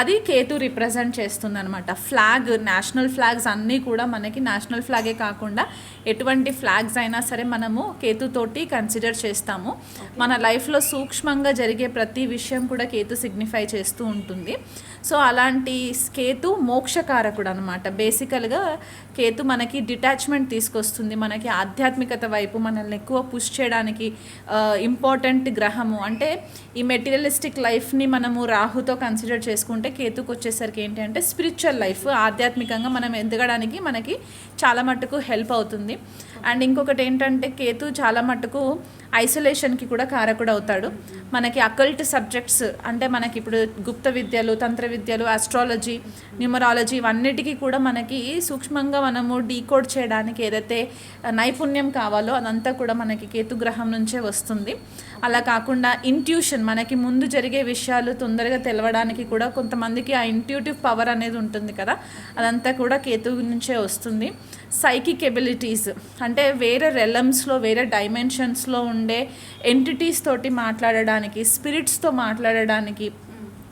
అది కేతు రిప్రజెంట్ చేస్తుంది అనమాట ఫ్లాగ్ నేషనల్ ఫ్లాగ్స్ అన్నీ కూడా మనకి నేషనల్ ఫ్లాగే కాకుండా ఎటువంటి ఫ్లాగ్స్ అయినా సరే మనము కేతుతోటి కన్సిడర్ చేస్తాము. మన లైఫ్లో సూక్ష్మంగా జరిగే ప్రతి విషయం కూడా కేతు సిగ్నిఫై చేస్తూ ఉంటుంది. సో అలాంటి కేతు మోక్షకారకుడు అనమాట బేసికల్గా కేతు మనకి డిటాచ్మెంట్ తీసుకొస్తుంది. మనకి ఆధ్యాత్మికత వైపు మనల్ని ఎక్కువ పుష్ చేయడానికి ఇంపార్టెంట్ గ్రహము. అంటే ఈ మెటీరియలిస్టిక్ లైఫ్ని మనము రాహుతో కన్సిడర్ చేసుకుంటే కేతుకు వచ్చేసరికి ఏంటి అంటే స్పిరిచువల్ లైఫ్. ఆధ్యాత్మికంగా మనం ఎదగడానికి మనకి చాలా మట్టుకు హెల్ప్ అవుతుంది. అండ్ ఇంకొకటి ఏంటంటే కేతు చాలా మట్టుకు ఐసోలేషన్కి కూడా కారకుడు అవుతాడు మనకి అకల్ట్ సబ్జెక్ట్స్ అంటే మనకి ఇప్పుడు గుప్త విద్యలు తంత్ర విద్యలు ఆస్ట్రాలజీ న్యూమరాలజీ ఇవన్నిటికీ కూడా మనకి సూక్ష్మంగా మనము డీకోడ్ చేయడానికి ఏదైతే నైపుణ్యం కావాలో అదంతా కూడా మనకి కేతు గ్రహం నుంచే వస్తుంది. అలా కాకుండా ఇంట్యూషన్ మనకి ముందు జరిగే విషయాలు తొందరగా తెలవడానికి కూడా కొంతమందికి ఆ ఇంట్యూటివ్ పవర్ అనేది ఉంటుంది కదా అదంతా కూడా కేతు నుంచే వస్తుంది. సైకిక్ ఎబిలిటీస్ అంటే వేరే రెలమ్స్లో వేరే డైమెన్షన్స్లో ఉండే ఎంటిటీస్ తోటి మాట్లాడడానికి స్పిరిట్స్తో మాట్లాడడానికి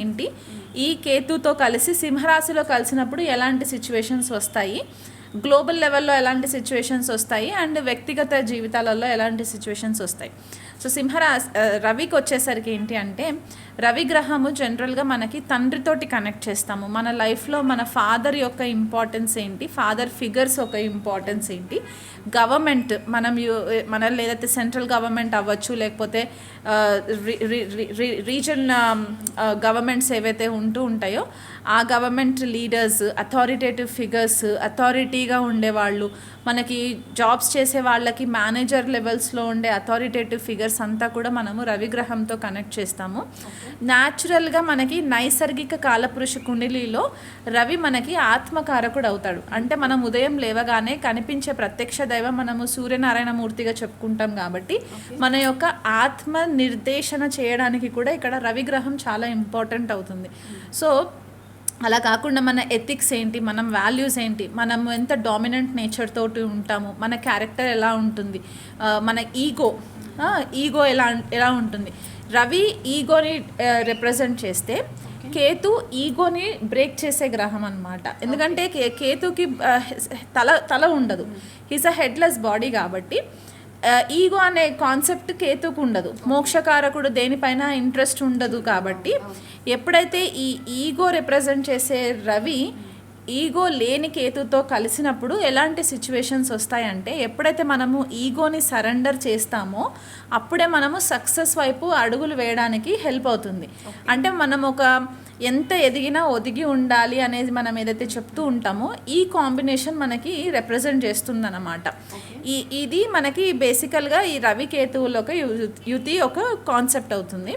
ఏంటి? ఈ కేతుతో కలిసి సింహరాశిలో కలిసినప్పుడు ఎలాంటి సిచ్యువేషన్స్ వస్తాయి? గ్లోబల్ లెవెల్లో ఎలాంటి సిచ్యువేషన్స్ వస్తాయి అండ్ వ్యక్తిగత జీవితాలలో ఎలాంటి సిచ్యువేషన్స్ వస్తాయి. సో సింహరా రవికి వచ్చేసరికి ఏంటి అంటే రవి గ్రహము జనరల్గా మనకి తండ్రితోటి కనెక్ట్ చేస్తాము. మన లైఫ్లో మన ఫాదర్ యొక్క ఇంపార్టెన్స్ ఏంటి? ఫాదర్ ఫిగర్స్ ఒక ఇంపార్టెన్స్ ఏంటి? గవర్నమెంట్ మనం యూ మన లేదైతే సెంట్రల్ గవర్నమెంట్ అవ్వచ్చు లేకపోతే రీజన్ గవర్నమెంట్స్ ఏవైతే ఉంటూ ఉంటాయో ఆ గవర్నమెంట్ లీడర్స్ అథారిటేటివ్ ఫిగర్స్ అథారిటీగా ఉండేవాళ్ళు. మనకి జాబ్స్ చేసే వాళ్ళకి మేనేజర్ లెవెల్స్లో ఉండే అథారిటేటివ్ ఫిగర్స్ అంతా కూడా మనము రవిగ్రహంతో కనెక్ట్ చేస్తాము. న్యాచురల్గా మనకి నైసర్గిక కాలపురుష కుండలిలో రవి మనకి ఆత్మకారకుడు అవుతాడు. అంటే మనం ఉదయం లేవగానే కనిపించే ప్రత్యక్ష దైవం మనము సూర్యనారాయణ మూర్తిగా చెప్పుకుంటాం కాబట్టి మన యొక్క ఆత్మ నిర్దేశన చేయడానికి కూడా ఇక్కడ రవిగ్రహం చాలా ఇంపార్టెంట్ అవుతుంది. సో అలా కాకుండా మన ఎథిక్స్ ఏంటి మనం వాల్యూస్ ఏంటి మనం ఎంత డామినెంట్ నేచర్ తోటి ఉంటాము మన క్యారెక్టర్ ఎలా ఉంటుంది మన ఈగో ఈగో ఎలా ఎలా ఉంటుంది. రవి ఈగోని రిప్రజెంట్ చేస్తే కేతు ఈగోని బ్రేక్ చేసే గ్రహం అన్నమాట. ఎందుకంటే కే- కేతుకి తల తల ఉండదు. హీస్ అ హెడ్లెస్ బాడీ కాబట్టి ఈగో అనే కాన్సెప్ట్ కేతుకు ఉండదు మోక్షకారకుడు దేనిపైన ఇంట్రెస్ట్ ఉండదు కాబట్టి ఎప్పుడైతే ఈ ఈగో రిప్రజెంట్ చేసే రవి ఈగో లేని కేతుతో కలిసినప్పుడు ఎలాంటి సిచ్యువేషన్స్ వస్తాయంటే ఎప్పుడైతే మనము ఈగోని సరెండర్ చేస్తామో అప్పుడే మనము సక్సెస్ వైపు అడుగులు వేయడానికి హెల్ప్ అవుతుంది. అంటే మనం ఒక ఎంత ఎదిగినా ఒదిగి ఉండాలి అనేది మనం ఏదైతే చెప్తూ ఉంటామో ఈ కాంబినేషన్ మనకి రిప్రజెంట్ చేస్తుందన్నమాట. ఈ ఇది మనకి బేసికల్గా ఈ రవి కేతువులో ఒక యు- యుతి ఒక కాన్సెప్ట్ అవుతుంది.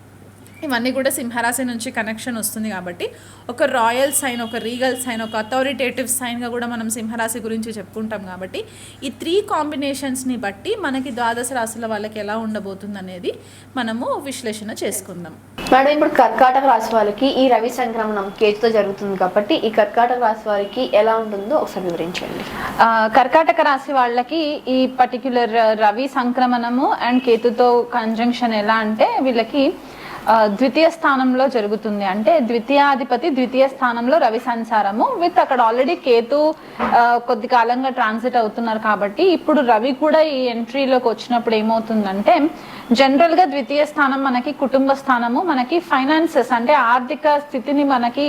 ఇవన్నీ కూడా సింహరాశి నుంచి కనెక్షన్ వస్తుంది కాబట్టి ఒక రాయల్ సైన్ ఒక రీగల్ సైన్ ఒక అథారిటేటివ్ సైన్గా కూడా మనం సింహరాశి గురించి చెప్పుకుంటాం కాబట్టి ఈ త్రీ కాంబినేషన్స్ని బట్టి మనకి ద్వాదశ రాశుల వాళ్ళకి ఎలా ఉండబోతుంది అనేది మనము విశ్లేషణ చేసుకుందాం. మేడం ఇప్పుడు కర్కాటక రాశి వాళ్ళకి ఈ రవి సంక్రమణం కేతుతో జరుగుతుంది కాబట్టి ఈ కర్కాటక రాశి వారికి ఎలా ఉంటుందో ఒకసారి వివరించండి. కర్కాటక రాశి వాళ్ళకి ఈ పర్టిక్యులర్ రవి సంక్రమణము అండ్ కేతుతో కంజంక్షన్ ఎలా అంటే వీళ్ళకి ద్వితీయ స్థానంలో జరుగుతుంది. అంటే ద్వితీయాధిపతి ద్వితీయ స్థానంలో రవి సంచారము. విత్ అక్కడ ఆల్రెడీ కేతు కొద్ది కాలంగా ట్రాన్సిట్ అవుతున్నారు కాబట్టి ఇప్పుడు రవి కూడా ఈ ఎంట్రీలోకి వచ్చినప్పుడు ఏమవుతుందంటే జనరల్గా ద్వితీయ స్థానం మనకి కుటుంబ స్థానము మనకి ఫైనాన్సెస్ అంటే ఆర్థిక స్థితిని మనకి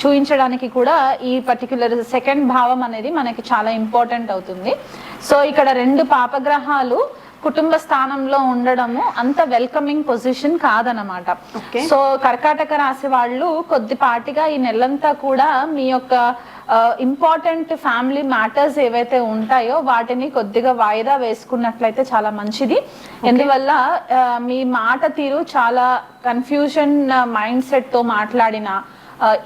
చూపించడానికి కూడా ఈ పర్టికులర్ సెకండ్ భావం అనేది మనకి చాలా ఇంపార్టెంట్ అవుతుంది. సో ఇక్కడ రెండు పాపగ్రహాలు కుటుంబ స్థానంలో ఉండడము అంత వెల్కమింగ్ పొజిషన్ కాదనమాట. సో కర్కాటక రాశి వాళ్ళు కొద్దిపాటిగా ఈ నెలంతా కూడా మీ యొక్క ఇంపార్టెంట్ ఫ్యామిలీ మ్యాటర్స్ ఏవైతే ఉంటాయో వాటిని కొద్దిగా వాయిదా వేసుకున్నట్లయితే చాలా మంచిది. ఎందువల్ల మీ మాట తీరు చాలా కన్ఫ్యూజన్ మైండ్ సెట్తో మాట్లాడిన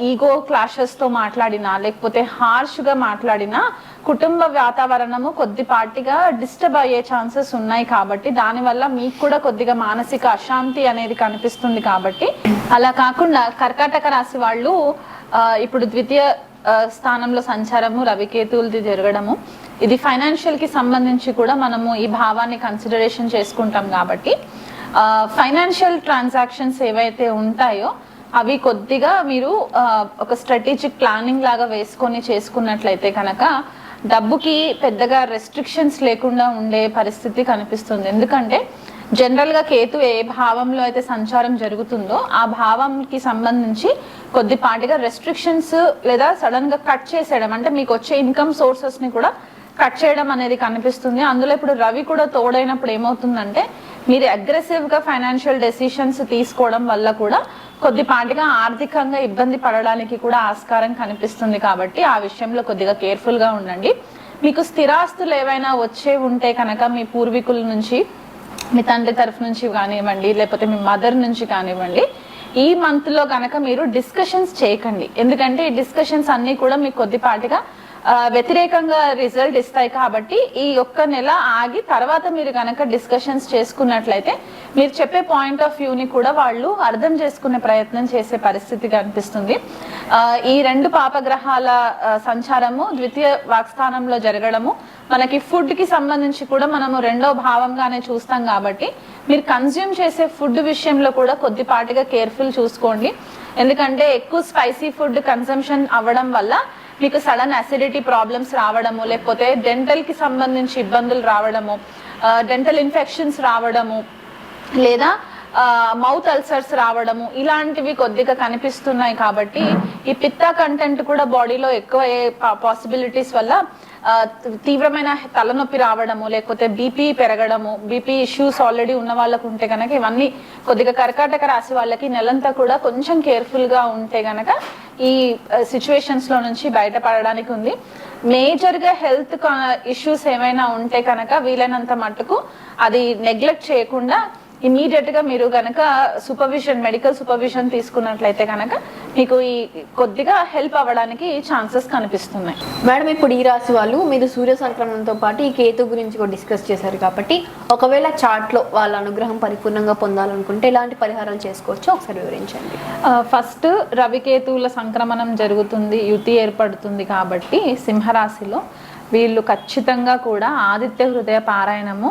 ఈగో క్లాషెస్తో మాట్లాడినా లేకపోతే హార్ష్గా మాట్లాడినా కుటుంబ వాతావరణము కొద్దిపాటిగా డిస్టర్బ్ అయ్యే ఛాన్సెస్ ఉన్నాయి కాబట్టి దానివల్ల మీకు కూడా కొద్దిగా మానసిక అశాంతి అనేది కనిపిస్తుంది కాబట్టి అలా కాకుండా కర్కాటక రాశి వాళ్ళు ఇప్పుడు ద్వితీయ స్థానంలో సంచారము రవికేతువులది జరగడము ఇది ఫైనాన్షియల్కి సంబంధించి కూడా మనము ఈ భావాన్ని కన్సిడరేషన్ చేసుకుంటాం కాబట్టి ఫైనాన్షియల్ ట్రాన్సాక్షన్స్ ఏవైతే ఉంటాయో అవి కొద్దిగా మీరు ఒక స్ట్రాటజిక్ ప్లానింగ్ లాగా వేసుకొని చేసుకున్నట్లయితే కనుక డబ్బుకి పెద్దగా రెస్ట్రిక్షన్స్ లేకుండా ఉండే పరిస్థితి కనిపిస్తుంది. ఎందుకంటే జనరల్గా కేతు ఏ భావంలో అయితే సంచారం జరుగుతుందో ఆ భావంకి సంబంధించి కొద్దిపాటిగా రెస్ట్రిక్షన్స్ లేదా సడన్గా కట్ చేసేయడం అంటే మీకు వచ్చే ఇన్కమ్ సోర్సెస్ని కూడా కట్ చేయడం అనేది కనిపిస్తుంది. అందులో ఇప్పుడు రవి కూడా తోడైనప్పుడు ఏమవుతుందంటే మీరు అగ్రెసివ్గా ఫైనాన్షియల్ డెసిషన్స్ తీసుకోవడం వల్ల కూడా కొద్దిపాటిగా ఆర్థికంగా ఇబ్బంది పడడానికి కూడా ఆస్కారం కనిపిస్తుంది కాబట్టి ఆ విషయంలో కొద్దిగా కేర్ఫుల్గా ఉండండి. మీకు స్థిరాస్తులు ఏవైనా వచ్చే ఉంటే కనుక మీ పూర్వీకుల నుంచి మీ తండ్రి తరఫు నుంచి కానివ్వండి లేకపోతే మీ మదర్ నుంచి కానివ్వండి ఈ మంత్లో కనుక మీరు డిస్కషన్స్ చేయకండి. ఎందుకంటే ఈ డిస్కషన్స్ అన్ని కూడా మీకు కొద్దిపాటిగా వ్యతిరేకంగా రిజల్ట్ ఇస్తాయి కాబట్టి ఈ ఒక్క నెల ఆగి తర్వాత మీరు కనుక డిస్కషన్స్ చేసుకున్నట్లయితే మీరు చెప్పే పాయింట్ ఆఫ్ వ్యూని కూడా వాళ్ళు అర్థం చేసుకునే ప్రయత్నం చేసే పరిస్థితి కనిపిస్తుంది ఈ రెండు పాపగ్రహాల సంచారము ద్వితీయ వాక్స్థానంలో జరగడము మనకి ఫుడ్కి సంబంధించి కూడా మనము రెండో భావంగానే చూస్తాం కాబట్టి మీరు కన్జ్యూమ్ చేసే ఫుడ్ విషయంలో కూడా కొద్దిపాటిగా కేర్ఫుల్ చూసుకోండి. ఎందుకంటే ఎక్కువ స్పైసీ ఫుడ్ కన్సంప్షన్ అవ్వడం వల్ల మీకు సడన్ అసిడిటీ ప్రాబ్లమ్స్ రావడము లేకపోతే డెంటల్కి సంబంధించి ఇబ్బందులు రావడము డెంటల్ ఇన్ఫెక్షన్స్ రావడము లేదా మౌత్ అల్సర్స్ రావడము ఇలాంటివి కొద్దిగా కనిపిస్తున్నాయి కాబట్టి ఈ పిత్త కంటెంట్ కూడా బాడీలో ఎక్కువ పాసిబిలిటీస్ వల్ల తీవ్రమైన తలనొప్పి రావడము లేకపోతే బీపీ పెరగడము బీపీ ఇష్యూస్ ఆల్రెడీ ఉన్న వాళ్ళకు ఉంటే కనుక ఇవన్నీ కొద్దిగా కర్కాటక రాశి వాళ్ళకి నెలంతా కూడా కొంచెం కేర్ఫుల్గా ఉంటే గనక ఈ సిచ్యువేషన్స్లో నుంచి బయటపడడానికి ఉంది. మేజర్గా హెల్త్ ఇష్యూస్ ఏమైనా ఉంటే కనుక వీలైనంత మట్టుకు అది నెగ్లెక్ట్ చేయకుండా ఇమీడియట్గా మీరు గనక సూపర్విజన్ మెడికల్ సూపర్విజన్ తీసుకున్నట్లయితే కనుక మీకు ఈ కొద్దిగా హెల్ప్ అవ్వడానికి ఛాన్సెస్ కనిపిస్తున్నాయి. మేడం ఇప్పుడు ఈ రాశి వాళ్ళు మీరు సూర్య సంక్రమణంతో పాటు ఈ కేతు గురించి కూడా డిస్కస్ చేశారు కాబట్టి ఒకవేళ చార్ట్లో వాళ్ళ అనుగ్రహం పరిపూర్ణంగా పొందాలనుకుంటే ఎలాంటి పరిహారాలు చేసుకోవచ్చో ఒకసారి వివరించండి. ఫస్ట్ రవికేతువుల సంక్రమణం జరుగుతుంది యుతి ఏర్పడుతుంది కాబట్టి సింహరాశిలో వీళ్ళు ఖచ్చితంగా కూడా ఆదిత్య హృదయ పారాయణము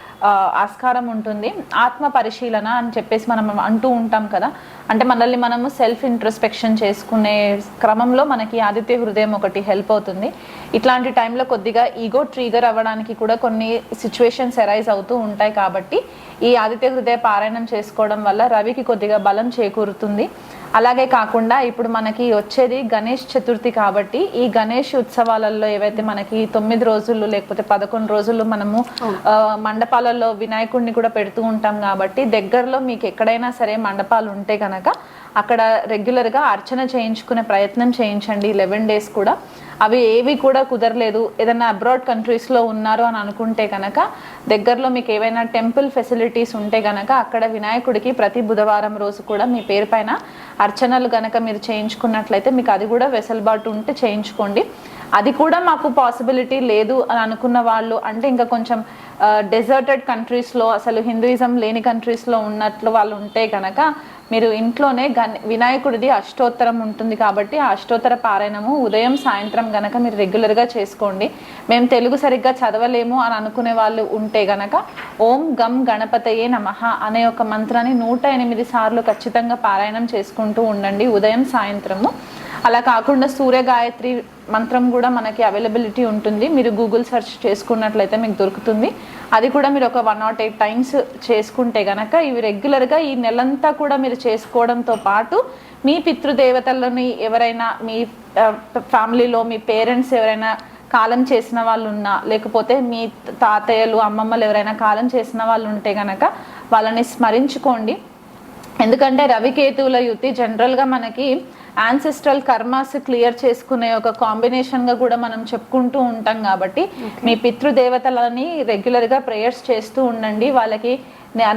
ఆస్కారం ఉంటుంది. ఆత్మ పరిశీలన అని చెప్పేసి మనం అంటూ ఉంటాం కదా. అంటే మనల్ని మనము సెల్ఫ్ ఇంట్రస్పెక్షన్ చేసుకునే క్రమంలో మనకి ఆదిత్య హృదయం ఒకటి హెల్ప్ అవుతుంది. ఇట్లాంటి టైంలో కొద్దిగా ఈగో ట్రీగర్ అవ్వడానికి కూడా కొన్ని సిచ్యువేషన్స్ ఎరైజ్ అవుతూ ఉంటాయి కాబట్టి ఈ ఆదిత్య హృదయ పారాయణం చేసుకోవడం వల్ల రవికి కొద్దిగా బలం చేకూరుతుంది. అలాగే కాకుండా ఇప్పుడు మనకి వచ్చేది గణేష్ చతుర్థి కాబట్టి ఈ గణేష్ ఉత్సవాలలో ఏవైతే మనకి తొమ్మిది రోజులు లేకపోతే పదకొండు రోజులు మనము మండపాలలో వినాయకుడిని కూడా పెడుతూ ఉంటాం కాబట్టి దగ్గరలో మీకు ఎక్కడైనా సరే మండపాలు ఉంటే కనుక అక్కడ రెగ్యులర్గా అర్చన చేయించుకునే ప్రయత్నం చేయించండి. లెవెన్ డేస్ కూడా. అవి ఏవి కూడా కుదరలేదు. ఏదైనా అబ్రాడ్ కంట్రీస్లో ఉన్నారు అని అనుకుంటే కనుక దగ్గరలో మీకు ఏవైనా టెంపుల్ ఫెసిలిటీస్ ఉంటే కనుక అక్కడ వినాయకుడికి ప్రతి బుధవారం రోజు కూడా మీ పేరు పైన అర్చనలు కనుక మీరు చేయించుకున్నట్లయితే మీకు అది కూడా వెసలుబాటు ఉంటే చేయించుకోండి. అది కూడా మాకు పాసిబిలిటీ లేదు అని అనుకున్న వాళ్ళు అంటే ఇంకా కొంచెం డెజర్టెడ్ కంట్రీస్లో అసలు హిందూయిజం లేని కంట్రీస్లో ఉన్నట్లు వాళ్ళు ఉంటే కనుక మీరు ఇంట్లోనే గణ వినాయకుడిది అష్టోత్తరం ఉంటుంది కాబట్టి ఆ అష్టోత్తర పారాయణము ఉదయం సాయంత్రం గనక మీరు రెగ్యులర్గా చేసుకోండి. మేము తెలుగు సరిగ్గా చదవలేము అని అనుకునే వాళ్ళు ఉంటే గనక ఓం గం గణపతయే నమః అనే ఒక మంత్రాన్ని నూట ఎనిమిది సార్లు ఖచ్చితంగా పారాయణం చేసుకుంటూ ఉండండి ఉదయం సాయంత్రము. అలా కాకుండా సూర్య గాయత్రి మంత్రం కూడా మనకి అవైలబిలిటీ ఉంటుంది. మీరు గూగుల్ సెర్చ్ చేసుకున్నట్లయితే మీకు దొరుకుతుంది. అది కూడా మీరు ఒక వన్ నాట్ ఎయిట్ టైమ్స్ చేసుకుంటే గనక ఇవి రెగ్యులర్గా ఈ నెలంతా కూడా మీరు చేసుకోవడంతో పాటు మీ పితృదేవతలని ఎవరైనా మీ ఫ్యామిలీలో మీ పేరెంట్స్ ఎవరైనా కాలం చేసిన వాళ్ళు ఉన్నా లేకపోతే మీ తాతయ్యలు అమ్మమ్మలు ఎవరైనా కాలం చేసిన వాళ్ళు ఉంటే గనక వాళ్ళని స్మరించుకోండి. ఎందుకంటే రవికేతువుల యుతి జనరల్గా మనకి యాన్సెస్ట్రల్ కర్మాస్ క్లియర్ చేసుకునే ఒక కాంబినేషన్గా కూడా మనం చెప్పుకుంటూ ఉంటాం కాబట్టి మీ పితృదేవతలని రెగ్యులర్గా ప్రేయర్స్ చేస్తూ ఉండండి. వాళ్ళకి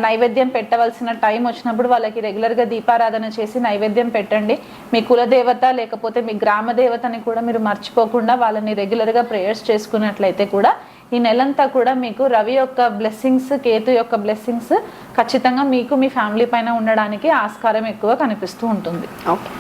నైవేద్యం పెట్టవలసిన టైం వచ్చినప్పుడు వాళ్ళకి రెగ్యులర్గా దీపారాధన చేసి నైవేద్యం పెట్టండి. మీ కులదేవత లేకపోతే మీ గ్రామ దేవతని కూడా మీరు మర్చిపోకుండా వాళ్ళని రెగ్యులర్గా ప్రేయర్స్ చేసుకున్నట్లయితే కూడా ఈ నెలంతా కూడా మీకు రవి యొక్క బ్లెస్సింగ్స్ కేతు యొక్క బ్లెస్సింగ్స్ ఖచ్చితంగా మీకు మీ ఫ్యామిలీ పైన ఉండడానికి ఆస్కారం ఎక్కువ కనిపిస్తూ ఉంటుంది. ఓకే